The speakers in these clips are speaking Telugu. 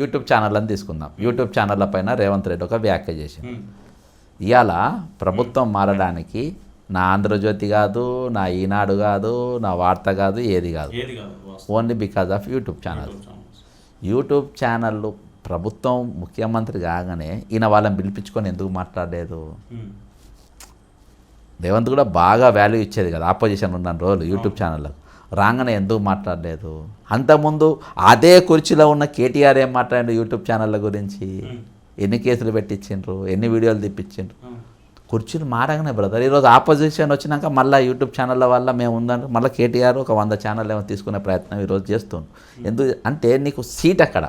యూట్యూబ్ ఛానల్ అని తీసుకుందాం. యూట్యూబ్ ఛానళ్ళ పైన రేవంత్ రెడ్డి ఒక వ్యాఖ్య చేసింది. ఇవాళ ప్రభుత్వం మారడానికి నా ఆంధ్రజ్యోతి కాదు నా ఈనాడు కాదు నా వార్త కాదు ఏది కాదు. Only because of YouTube channel YouTube ఛానళ్ళు ప్రభుత్వం ముఖ్యమంత్రి కాగానే ఈయన వాళ్ళని పిలిపించుకొని ఎందుకు మాట్లాడలేదు. రేవంత్ కూడా బాగా వాల్యూ ఇచ్చేది కదా ఆపోజిషన్ ఉన్న రోజులు యూట్యూబ్ ఛానళ్ళకు రాగానే ఎందుకు మాట్లాడలేదు? అంతకుముందు అదే కుర్చీలో ఉన్న కేటీఆర్ ఏం మాట్లాడిండు యూట్యూబ్ ఛానళ్ళ గురించి. ఎన్ని కేసులు పెట్టించిండ్రు? ఎన్ని వీడియోలు తెప్పించిండ్రు. కుర్చీలు మారగానే బ్రదర్. ఈరోజు ఆపోజిషన్ వచ్చినాక మళ్ళీ యూట్యూబ్ ఛానళ్ళ వల్ల మేము ఉందంటే మళ్ళీ కేటీఆర్ ఒక వంద ఛానల్ ఏమో తీసుకునే ప్రయత్నం ఈరోజు చేస్తుంది ఎందుకు అంటే నీకు సీట్ అక్కడ.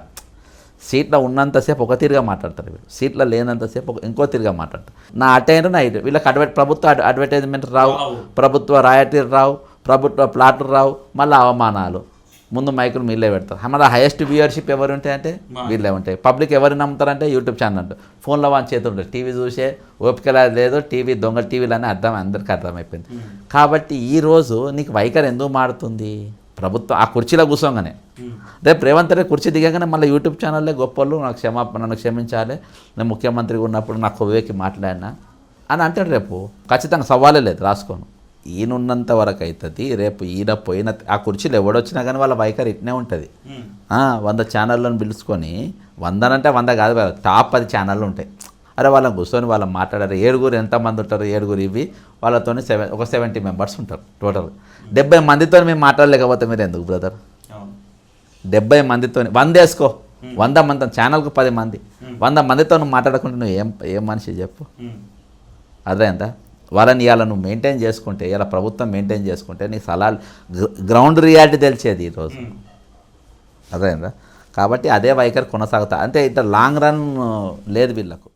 సీట్లో ఉన్నంతసేపు ఒక తీరుగా మాట్లాడతారు వీళ్ళు. సీట్లో లేనంతసేపు ఒక ఇంకో తీరుగా మాట్లాడతారు. నా అటైన నా ఇటు వీళ్ళకి అడ్వైట్ ప్రభుత్వ అడ్- అడ్వర్టైజ్మెంట్ రావు. ప్రభుత్వ రాయటీలు రావు. ప్రభుత్వ ప్లాట్లు రావు మళ్ళీ అవమానాలు. ముందు మైకులు వీళ్ళే పెడతారు. మళ్ళీ హైయెస్ట్ వ్యూయర్షిప్ ఎవరు ఉంటాయంటే? వీళ్ళే ఉంటాయి. పబ్లిక్ ఎవరు నమ్ముతారంటే యూట్యూబ్ ఛానల్ అంటారు. ఫోన్లో వాళ్ళ చేతులు ఉంటాయి. టీవీ చూసే ఓపిక లేదు. టీవీ దొంగ టీవీలు అని అర్థం అందరికీ అర్థమైపోయింది. కాబట్టి ఈరోజు నీకు వైఖరి ఎందుకు మారుతుంది? ప్రభుత్వం ఆ కుర్చీలో కూర్చోగానే. రేపు రేవంత్ రెడ్డి కుర్చీ దిగగానే మళ్ళీ యూట్యూబ్ ఛానల్లే గొప్పలు. నాకు క్షమాపణ నన్ను క్షమించాలి. నేను ముఖ్యమంత్రిగా ఉన్నప్పుడు నాకు కొవ్వేకి మాట్లాడినా అని అంటాడు రేపు. ఖచ్చితంగా సవాలే లేదు రాసుకోను. ఈయనున్నంత వరకు అవుతుంది రేపు ఈయన పోయిన ఆ కుర్చీలు ఎవడొచ్చినా కానీ వాళ్ళ వైఖరి ఇట్నే ఉంటుంది. వంద ఛానళ్ళను పిలుచుకొని వందనంటే వంద కాదు టాప్ పది ఛానళ్ళు ఉంటాయి. అరే వాళ్ళని కూర్చొని వాళ్ళని మాట్లాడారు ఏడుగురు ఎంతమంది ఉంటారు ఏడుగురు ఇవి వాళ్ళతో సెవెన్ ఒక సెవెంటీ మెంబర్స్ ఉంటారు టోటల్. డెబ్బై మందితో మేము మాట్లాడలేకపోతే మీరు ఎందుకు బ్రదర్. డెబ్బై మందితో వంద వేసుకో. వంద మంది ఛానల్కు పది మంది. వంద మందితో నువ్వు మాట్లాడకుండా నువ్వు ఏం ఏం మనిషి చెప్పు. ఉమ్. అర్థమైందా? వాళ్ళని ఇవాళ నువ్వు మెయింటైన్ చేసుకుంటే ఇలా ప్రభుత్వం మెయింటైన్ చేసుకుంటే నీ సలాలు గ్రౌండ్ రియాలిటీ తెలిసేది ఈరోజు. అర్థమైందా? కాబట్టి అదే వైఖరి కొనసాగుతా. అంటే ఇట్లా లాంగ్ రన్ లేదు వీళ్ళకు.